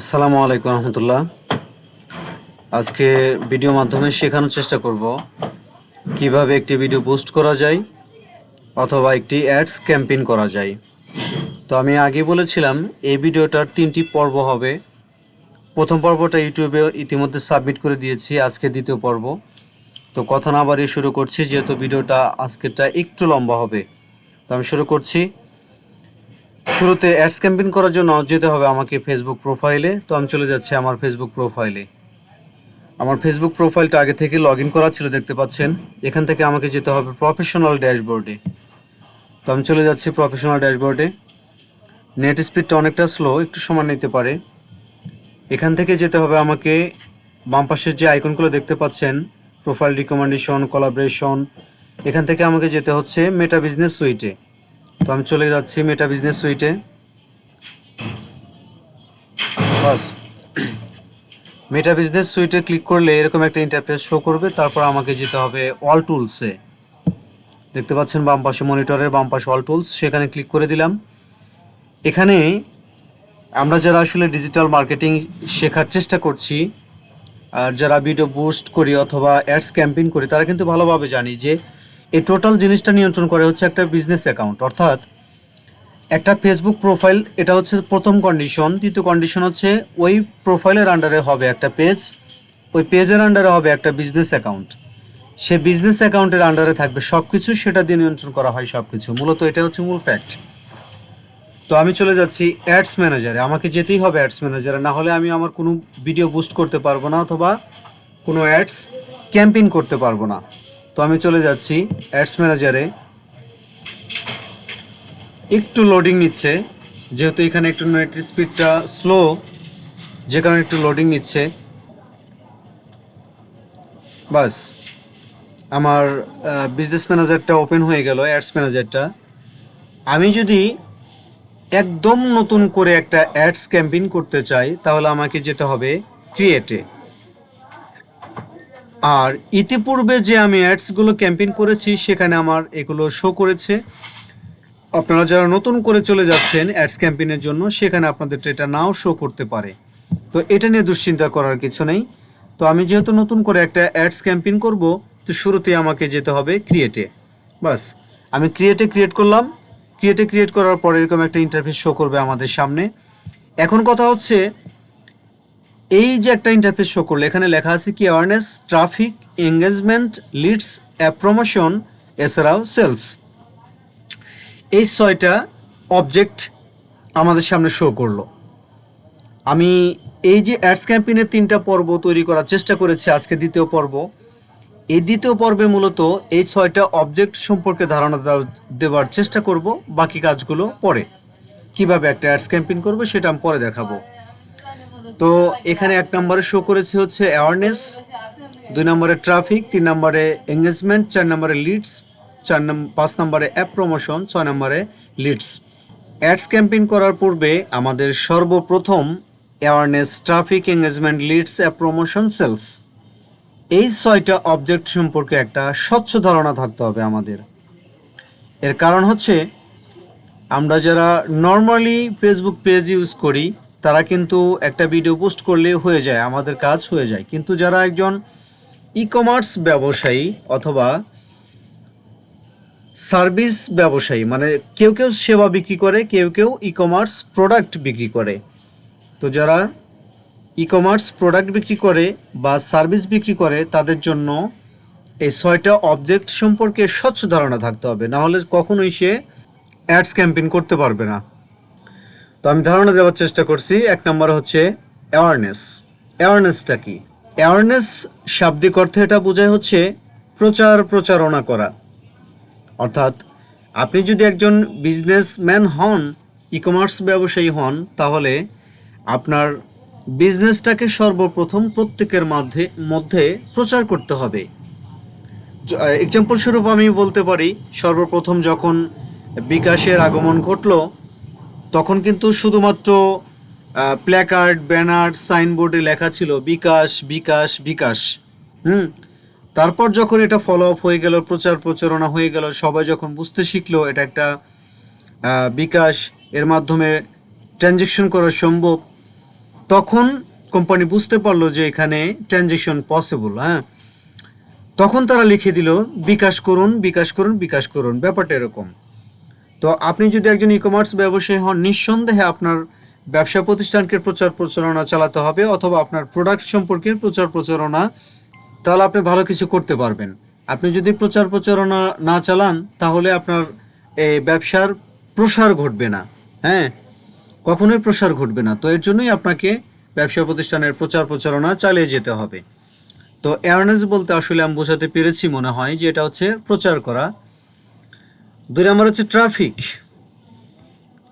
আসসালামু আলাইকুম রহমতুল্লাহ। আজকে ভিডিও মাধ্যমে শেখানোর চেষ্টা করব কীভাবে একটি ভিডিও পোস্ট করা যায় অথবা একটি অ্যাডস ক্যাম্পেইন করা যায়। তো আমি আগে বলেছিলাম, এই ভিডিওটার তিনটি পর্ব হবে। প্রথম পর্বটা ইউটিউবে ইতিমধ্যে সাবমিট করে দিয়েছি, আজকে দ্বিতীয় পর্ব। তো কথা না বাড়িয়ে শুরু করছি, যেহেতু ভিডিওটা আজকেরটা একটু লম্বা হবে। তো আমি শুরু করছি। শুরুতে অ্যাডস ক্যাম্পেইন করার জন্য যেতে হবে আমাকে ফেসবুক প্রোফাইলে তো আমি চলে যাচ্ছি আমার ফেসবুক প্রোফাইলে আমার ফেসবুক প্রোফাইলটা আগে থেকে লগ করা ছিল, দেখতে পাচ্ছেন। এখান থেকে আমাকে যেতে হবে প্রফেশনাল ড্যাশবোর্ডে তো আমি চলে যাচ্ছি প্রফেশনাল ড্যাশবোর্ডে নেট স্পিডটা অনেকটা স্লো একটু সময় নিতে পারে। এখান থেকে যেতে হবে আমাকে বাম পাশের যে আইকনগুলো দেখতে পাচ্ছেন প্রোফাইল রিকমেন্ডেশন কোলাবরেশন এখান থেকে আমাকে যেতে হচ্ছে মেটা বিজনেস সুইটে তো আমি চলে যাচ্ছি মেটা বিজনেস সুইটে বাস। মেটা বিজনেস সুইটে ক্লিক করলে এরকম একটা ইন্টারফেস শো করবে, তারপর আমাকে যেতে হবে অল টুলসে দেখতে পাচ্ছেন বাম পাশে মনিটরের বাম পাশে অল টুলস সেখানে ক্লিক করে দিলাম। এখানে আমরা যারা আসলে ডিজিটাল মার্কেটিং শেখার চেষ্টা করছি, আর যারা ভিডিও বুস্ট করি অথবা অ্যাডস ক্যাম্পেইন করি, তারা কিন্তু ভালোভাবে জানি যে এই টোটাল জিনিসটা নিয়ন্ত্রণ করে হচ্ছে একটা বিজনেস অ্যাকাউন্ট অর্থাৎ একটা ফেসবুক প্রোফাইল এটা হচ্ছে প্রথম কন্ডিশন দ্বিতীয় কন্ডিশন হচ্ছে ওই প্রোফাইলের আন্ডারে হবে একটা পেজ ওই পেজের আন্ডারে হবে একটা বিজনেস অ্যাকাউন্ট সে বিজনেস অ্যাকাউন্টের আন্ডারে থাকবে সব কিছু সেটা দিয়ে নিয়ন্ত্রণ করা হয় সব কিছু মূলত এটা হচ্ছে মূল ফ্যাক্ট তো আমি চলে যাচ্ছি অ্যাডস ম্যানেজারে আমাকে যেতেই হবে অ্যাডস ম্যানেজারে না হলে আমি আমার কোনো ভিডিও বুস্ট করতে পারব না অথবা কোনো অ্যাডস ক্যাম্পেইন করতে পারব না। তো আমি চলে যাচ্ছি অ্যাডস ম্যানেজারে একটু লোডিং নিচ্ছে, যেহেতু এখানে একটু নেট স্পিডটা স্লো যে কারণে একটু লোডিং নিচ্ছে। বাস, আমার বিজনেস ম্যানেজারটা ওপেন হয়ে গেল, অ্যাডস ম্যানেজারটা। আমি যদি একদম নতুন করে একটা অ্যাডস ক্যাম্পেইন করতে চাই, তাহলে আমাকে যেতে হবে ক্রিয়েটে আর ইতিপূর্বে যে আমি অ্যাডসগুলো ক্যাম্পেইন করেছি, সেখানে আমার এগুলো শো করেছে। আপনারা যারা নতুন করে চলে যাচ্ছেন অ্যাডস ক্যাম্পেইনের জন্য, সেখানে আপনাদের এটা নাও শো করতে পারে। তো এটা নিয়ে দুশ্চিন্তা করার কিছু নেই। তো আমি যেহেতু নতুন করে একটা অ্যাডস ক্যাম্পেইন করব, তো শুরুতেই আমাকে যেতে হবে ক্রিয়েটে বাস, আমি ক্রিয়েটে ক্রিয়েট করলাম। ক্রিয়েটে ক্রিয়েট করার পরে এরকম একটা ইন্টারফেস শো করবে আমাদের সামনে। এখন কথা হচ্ছে এই যে একটা ইন্টারফেস শো করল, এখানে লেখা আছে কি awareness traffic engagement leads promotion এছাড়াও সেলস এই ছয়টা অবজেক্ট আমাদের সামনে শো করল। আমি এই যে অ্যাডস ক্যাম্পেইনের তিনটা পর্ব তৈরি করার চেষ্টা করেছি আজকে দ্বিতীয় পর্ব। এই দ্বিতীয় পর্বে মূলত এই ছয়টা অবজেক্ট সম্পর্কে ধারণা দেওয়া- দেওয়ার চেষ্টা করব, বাকি কাজগুলো পরে। কীভাবে একটা অ্যাডস ক্যাম্পেইন করব সেটা আমি পরে দেখাবো। তো এখানে এক নম্বরে শো করেছে হচ্ছে অ্যাওয়ারনেস দুই নম্বরে ট্রাফিক তিন নম্বরে এঙ্গেজমেন্ট চার নম্বরে লিডস চার নম্বর পাঁচ নম্বরে অ্যাপ প্রমোশন ছয় নম্বরে লিডস অ্যাডস ক্যাম্পেইন করার পূর্বে আমাদের সর্বপ্রথম awareness traffic engagement leads app promotion sales এই ছয়টা অবজেক্ট সম্পর্কে একটা স্বচ্ছ ধারণা থাকতে হবে আমাদের। এর কারণ হচ্ছে আমরা যারা নর্মালি ফেসবুক পেজ ইউজ করি তারা কিন্তু একটা ভিডিও পোস্ট করলে হয়ে যায়, আমাদের কাজ হয়ে যায়। কিন্তু যারা একজন ই কমার্স ব্যবসায়ী অথবা সার্ভিস ব্যবসায়ী মানে কেউ কেউ সেবা বিক্রি করে, কেউ কেউ ই কমার্স প্রোডাক্ট বিক্রি করে। তো যারা ই কমার্স প্রোডাক্ট বিক্রি করে বা সার্ভিস বিক্রি করে, তাদের জন্য এই ছয়টা অবজেক্ট সম্পর্কে স্বচ্ছ ধারণা থাকতে হবে। না হলে কখনোই সে অ্যাডস ক্যাম্পেইন করতে পারবে না। তো আমি ধারণা দেওয়ার চেষ্টা করছি, এক নম্বর হচ্ছে অ্যাওয়ারনেস অ্যাওয়ারনেসটা কি? অ্যাওয়ারনেস শাব্দিক অর্থে এটা বোঝায় হচ্ছে প্রচার প্রচারণা করা। অর্থাৎ আপনি যদি একজন বিজনেসম্যান হন ই কমার্স ব্যবসায়ী হন, তাহলে আপনার বিজনেসটাকে সর্বপ্রথম প্রত্যেকের মধ্যে মধ্যে প্রচার করতে হবে। এক্সাম্পল স্বরূপ আমি বলতে পারি, সর্বপ্রথম যখন বিকাশের আগমন ঘটলো তখন কিন্তু শুধুমাত্র প্ল্যাকার্ড ব্যানার সাইনবোর্ডে লেখা ছিল, বিকাশ বিকাশ বিকাশ। হুম? তারপর যখন এটা ফলো আপ হয়ে গেল, প্রচার প্রচারণা হয়ে গেল, সবাই যখন বুঝতে শিখলো এটা একটা বিকাশ, এর মাধ্যমে ট্রানজেকশন করা সম্ভব, তখন কোম্পানি বুঝতে পারল যে এখানে ট্রানজেকশন পসিবল হ্যাঁ? তখন তারা লিখে দিল, বিকাশ করুন বিকাশ করুন বিকাশ করুন। ব্যাপারটা এরকম। তো আপনি যদি একজন ই কমার্স ব্যবসায়ী হন, নিঃসন্দেহে আপনার ব্যবসা প্রতিষ্ঠানকে প্রচার প্রচারণা চালাতে হবে অথবা আপনার প্রোডাক্ট সম্পর্কে প্রচার প্রচারণা, তাহলে আপনি ভালো কিছু করতে পারবেন। আপনি যদি প্রচার প্রচারণা না চালান, তাহলে আপনার এই ব্যবসার প্রসার ঘটবে না। হ্যাঁ কখনোই প্রসার ঘটবে না। তো এর জন্যই আপনাকে ব্যবসা প্রতিষ্ঠানের প্রচার প্রচারণা চালিয়ে যেতে হবে। তো অ্যাওয়ারনেস বলতে আসলে আমি বোঝাতে পেরেছি মনে হয় যে এটা হচ্ছে প্রচার করা। দুই নম্বর হচ্ছে ট্রাফিক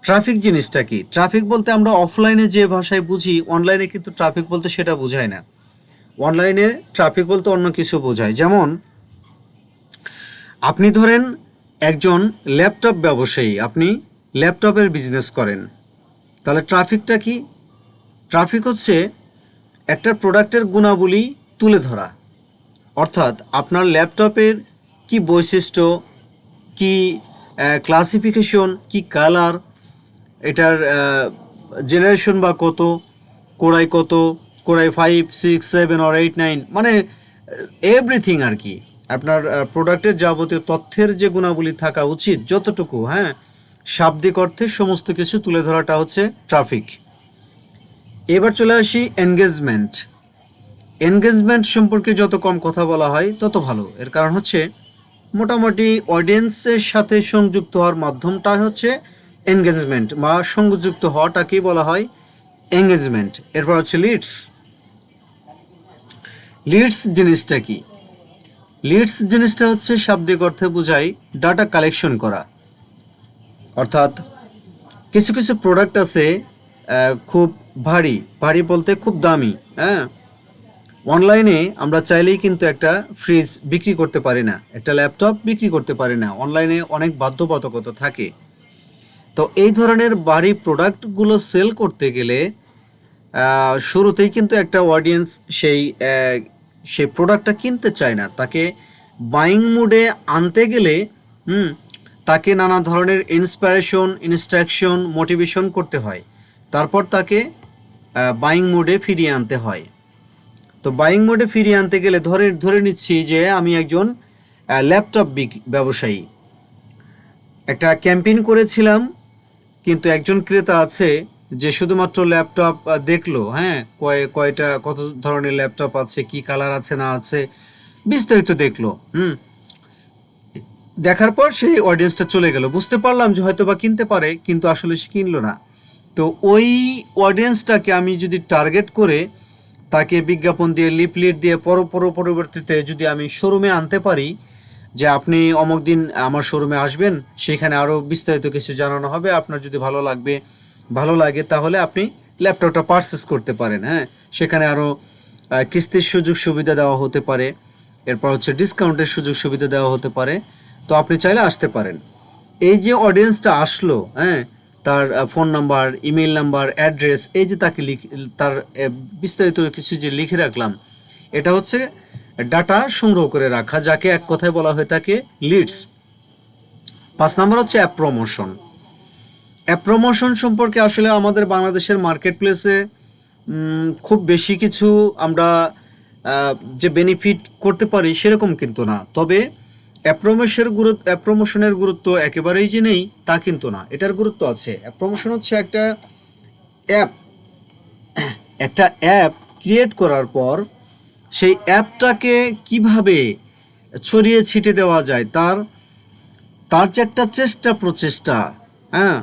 ট্রাফিক জিনিসটা কি? ট্রাফিক বলতে আমরা অফলাইনে যে ভাষায় বুঝি অনলাইনে কিন্তু ট্রাফিক বলতে সেটা বোঝায় না। অনলাইনে ট্রাফিক বলতে অন্য কিছু বোঝায়। যেমন, আপনি ধরেন একজন ল্যাপটপ ব্যবসায়ী, আপনি ল্যাপটপের বিজনেস করেন। তাহলে ট্রাফিকটা কি? ট্রাফিক হচ্ছে একটা প্রোডাক্টের গুণাবলী তুলে ধরা। অর্থাৎ আপনার ল্যাপটপের কি বৈশিষ্ট্য, কি ক্লাসিফিকেশন কি কালার এটার জেনারেশন বা কত, কোড়াই কত, কোড়াই five six seven or eight nine মানে এভরিথিং আর কি। আপনার প্রোডাক্টের যাবতীয় তথ্যের যে গুণাবলী থাকা উচিত, যতটুকু হ্যাঁ শাব্দিক অর্থে সমস্ত কিছু তুলে ধরাটা হচ্ছে ট্রাফিক এবার চলে আসি এনগেজমেন্ট এনগেজমেন্ট সম্পর্কে যত কম কথা বলা হয়, তত ভালো। এর কারণ হচ্ছে মোটামুটি অডিয়েন্সের সাথে সংযুক্ত হওয়ার মাধ্যমটা হচ্ছে এনগেজমেন্ট বা সংযুক্ত হওয়াটাকেই বলা হয় এঙ্গেজমেন্ট এরপর হচ্ছে লিডস লিডস জিনিসটা কি? লিডস জিনিসটা হচ্ছে শাব্দিক অর্থে বোঝায় ডাটা কালেকশন করা। অর্থাৎ কিছু কিছু প্রোডাক্ট আছে খুব ভারী। ভারী বলতে খুব দামি হ্যাঁ? অনলাইনে আমরা চাইলেই কিন্তু একটা ফ্রিজ বিক্রি করতে পারি না, একটা ল্যাপটপ বিক্রি করতে পারি না। অনলাইনে অনেক বাধ্যবাধকতা থাকে। তো এই ধরনের বাড়ি প্রোডাক্টগুলো সেল করতে গেলে শুরুতেই কিন্তু একটা অডিয়েন্স সেই সেই প্রোডাক্টটা কিনতে চায় না। তাকে বাইং মুডে আনতে গেলে, হুম, তাকে নানা ধরনের ইন্সপিরেশন ইনস্ট্রাকশন মোটিভেশন করতে হয়। তারপর তাকে বাইং মুডে ফিরিয়ে আনতে হয়। তো বাইং মোডে ফিরিয়ে আনতে গেলে ধরে ধরে নিচ্ছি যে আমি একজন ল্যাপটপ বিক ব্যবসায়ী। একটা ক্যাম্পেইন করেছিলাম, কিন্তু একজন ক্রেতা আছে যে শুধুমাত্র ল্যাপটপ দেখল হ্যাঁ কয়, কয়টা, কত ধরনের ল্যাপটপ আছে, কি কালার আছে, না আছে, বিস্তারিত দেখল, হুম। দেখার পর সেই অডিয়েন্সটা চলে গেল। বুঝতে পারলাম যে হয়তো বা কিনতে পারে, কিন্তু আসলে সে কিনলো না। তো ওই অডিয়েন্সটাকে আমি যদি টার্গেট করে তাকে বিজ্ঞাপন দিয়ে লিপলেট দিয়ে পর পর পরবর্তীতে যদি আমি শোরুমে আনতে পারি, যে আপনি অমুক দিন আমার শোরুমে আসবেন, সেখানে আরও বিস্তারিত কিছু জানানো হবে। আপনার যদি ভালো লাগবে, ভালো লাগে, তাহলে আপনি ল্যাপটপটা পারচেস করতে পারেন হ্যাঁ? সেখানে আরও কিস্তির সুযোগ সুবিধা দেওয়া হতে পারে। এরপর হচ্ছে ডিসকাউন্টের সুযোগ সুবিধা দেওয়া হতে পারে। তো আপনি চাইলে আসতে পারেন। এই যে অডিয়েন্সটা আসলো হ্যাঁ? তার phone number email number address এই যে তাকে লিখ, তার বিস্তারিত কিছু যে লিখে রাখলাম, এটা হচ্ছে ডাটা সংগ্রহ করে রাখা, যাকে এক কথায় বলা হয়ে থাকে লিডস পাঁচ নাম্বার হচ্ছে অ্যাপ প্রমোশন অ্যাপ প্রমোশন সম্পর্কে আসলে আমাদের বাংলাদেশের মার্কেট প্লেসে খুব বেশি কিছু আমরা যে বেনিফিট করতে পারি সেরকম কিন্তু না। তবে অ্যাপ গুরুত্ব অ্যাপ প্রমোশনের গুরুত্ব একেবারেই যে নেই, তা কিন্তু না। এটার গুরুত্ব আছে। অ্যাপ প্রমোশন হচ্ছে একটা অ্যাপ একটা অ্যাপ ক্রিয়েট করার পর সেই অ্যাপটাকে কীভাবে ছড়িয়ে ছিটে দেওয়া যায়, তার তার যে একটা চেষ্টা প্রচেষ্টা হ্যাঁ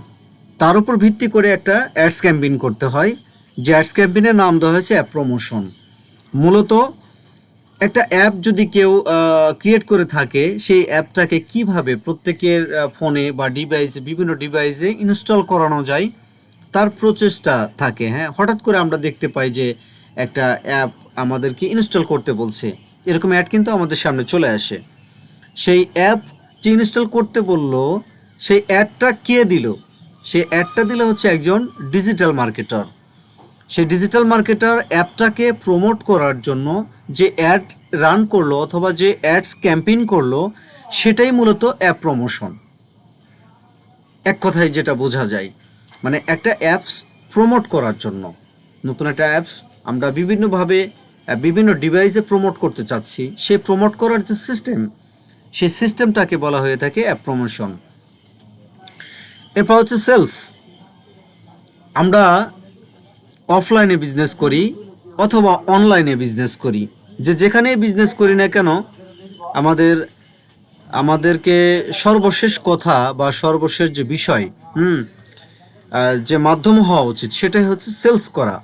তার উপর ভিত্তি করে একটা অ্যাডস ক্যাম্পেইন করতে হয়। যে অ্যাডস ক্যাম্পেইনের নাম দেওয়া হয়েছে অ্যাপ্রোমোশন মূলত একটা অ্যাপ যদি কেউ ক্রিয়েট করে থাকে, সেই অ্যাপটাকে কীভাবে প্রত্যেকের ফোনে বা ডিভাইসে বিভিন্ন ডিভাইসে ইনস্টল করানো যায়, তার প্রচেষ্টা থাকে হ্যাঁ? হঠাৎ করে আমরা দেখতে পাই যে একটা অ্যাপ আমাদেরকে ইনস্টল করতে বলছে। এরকম অ্যাড কিন্তু আমাদের সামনে চলে আসে। সেই অ্যাপ যে ইনস্টল করতে বলল, সেই অ্যাডটা কে দিল? সেই অ্যাডটা দিল হচ্ছে একজন ডিজিটাল মার্কেটার সেই ডিজিটাল মার্কেটার অ্যাপটাকে প্রমোট করার জন্য যে অ্যাড রান করল অথবা যে অ্যাডস ক্যাম্পেইন করল, সেটাই মূলত অ্যাপ প্রমোশন এক কথায় যেটা বোঝা যায় মানে একটা অ্যাপস প্রমোট করার জন্য। নতুন একটা অ্যাপস আমরা বিভিন্নভাবে বিভিন্ন ডিভাইসে প্রমোট করতে চাচ্ছি। সেই প্রমোট করার যে সিস্টেম সেই সিস্টেমটাকে বলা হয়ে থাকে অ্যাপ প্রমোশন এরপর হচ্ছে সেলস আমরা অফলাইনে বিজনেস করি অথবা অনলাইনে বিজনেস করি। যে যেখানেই বিজনেস করি না কেন, আমাদের, আমাদেরকে সর্বশেষ কথা বা সর্বশেষ যে বিষয়, হুম যে মাধ্যম হওয়া উচিত, সেটাই হচ্ছে সেলস করা।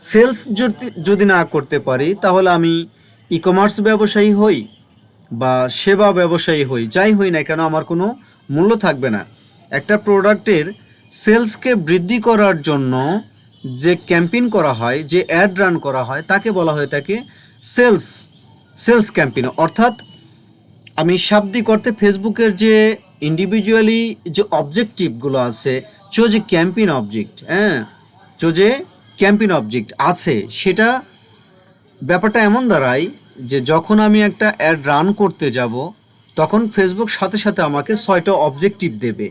সেলস যদি যদি না করতে পারি, তাহলে আমি ই কমার্স ব্যবসায়ী হই বা সেবা ব্যবসায়ী হই, যাই হই না কেন, আমার কোনো মূল্য থাকবে না। একটা প্রোডাক্টের সেলসকে বৃদ্ধি করার জন্য যে ক্যাম্পেইন করা হয়, যে অ্যাড রান করা হয়, তাকে বলা হয়ে থাকে সেলস সেলস ক্যাম্পেইন। অর্থাৎ আমি শাব্দিক অর্থে ফেসবুকের যে ইন্ডিভিজুয়ালি যে অবজেক্টিভগুলো আছে চো যে ক্যাম্পেইন অবজেক্ট হ্যাঁ চো যে ক্যাম্পেইন অবজেক্ট আছে, সেটা ব্যাপারটা এমন দাঁড়ায় যে যখন আমি একটা অ্যাড রান করতে যাব, তখন ফেসবুক সাথে সাথে আমাকে ছয়টা অবজেক্টিভ দেবে।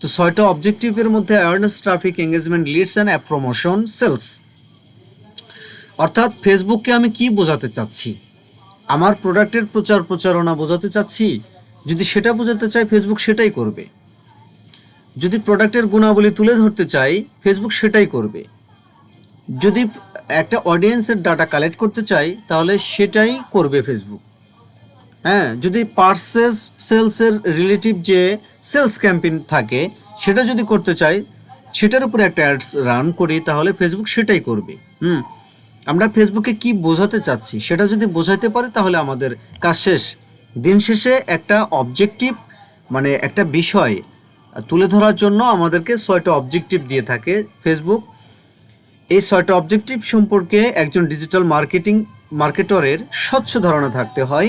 তো ছয়টা অবজেক্টিভের মধ্যে awareness traffic engagement leads and app promotion sales অর্থাৎ ফেসবুককে আমি কি বোঝাতে চাচ্ছি? আমার প্রোডাক্টের প্রচার প্রচারণা বোঝাতে চাচ্ছি? যদি সেটা বোঝাতে চাই ফেসবুক সেটাই করবে। যদি প্রোডাক্টের গুণাবলী তুলে ধরতে চাই ফেসবুক সেটাই করবে। যদি একটা অডিয়েন্সের ডাটা কালেক্ট করতে চাই, তাহলে সেটাই করবে ফেসবুক হ্যাঁ যদি পার্সেস সেলসের রিলেটিভ যে সেলস ক্যাম্পেইন থাকে, সেটা যদি করতে চাই, সেটার উপরে একটা অ্যাডস রান করি, তাহলে ফেসবুক সেটাই করবে। হুম, আমরা ফেসবুকে কি বোঝাতে চাচ্ছি, সেটা যদি বোঝাতে পারি, তাহলে আমাদের কাজ শেষ। দিন শেষে একটা অবজেক্টিভ মানে একটা বিষয় তুলে ধরার জন্য আমাদেরকে ছয়টা অবজেক্টিভ দিয়ে থাকে ফেসবুক এই ছয়টা অবজেক্টিভ সম্পর্কে একজন ডিজিটাল মার্কেটিং মার্কেটরের স্বচ্ছ ধারণা থাকতে হয়।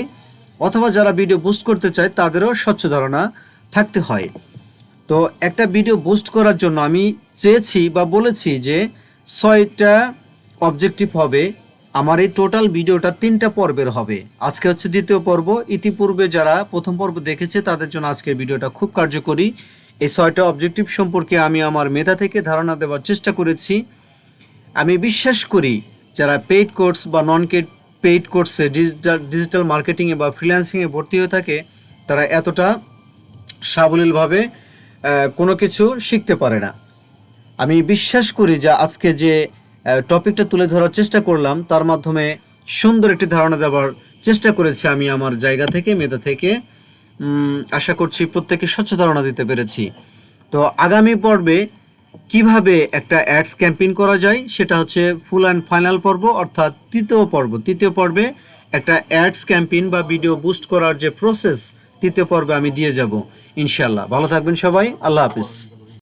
অথবা যারা ভিডিও বুস্ট করতে চায়, তাদেরও স্বচ্ছ ধারণা থাকতে হয়। তো একটা ভিডিও বুস্ট করার জন্য আমি চেয়েছি বা বলেছি যে, ছয়টা অবজেক্টিভ হবে। আমার এই টোটাল ভিডিওটা তিনটা পর্বের হবে। আজকে হচ্ছে দ্বিতীয় পর্ব। ইতিপূর্বে যারা প্রথম পর্ব দেখেছে, তাদের জন্য আজকের ভিডিওটা খুব কার্যকরী। এই ছয়টা অবজেক্টিভ সম্পর্কে আমি আমার মেধা থেকে ধারণা দেওয়ার চেষ্টা করেছি। আমি বিশ্বাস করি, যারা পেইড কোর্স বা নন পেইড কোর্সে ডিজিটাল ডিজিটাল মার্কেটিংয়ে বা ফ্রিল্যান্সিংয়ে ভর্তি হয়ে থাকে, তারা এতটা সাবলীলভাবে কোনো কিছু শিখতে পারে না। আমি বিশ্বাস করি যে আজকে যে টপিকটা তুলে ধরার চেষ্টা করলাম, তার মাধ্যমে সুন্দর একটি ধারণা দেওয়ার চেষ্টা করেছি আমি আমার জায়গা থেকে, মেধা থেকে। আশা করছি প্রত্যেকে স্বচ্ছ ধারণা দিতে পেরেছি। তো আগামী পর্বে কীভাবে একটা অ্যাডস ক্যাম্পেইন করা যায়, সেটা হচ্ছে ফুল অ্যান্ড ফাইনাল পর্ব, অর্থাৎ তৃতীয় পর্ব। তৃতীয় পর্বে একটা অ্যাডস ক্যাম্পেইন বা ভিডিও বুস্ট করার যে প্রসেস তৃতীয় পর্বে আমি দিয়ে যাব ইনশাল্লাহ ভালো থাকবেন সবাই, আল্লাহ হাফিজ।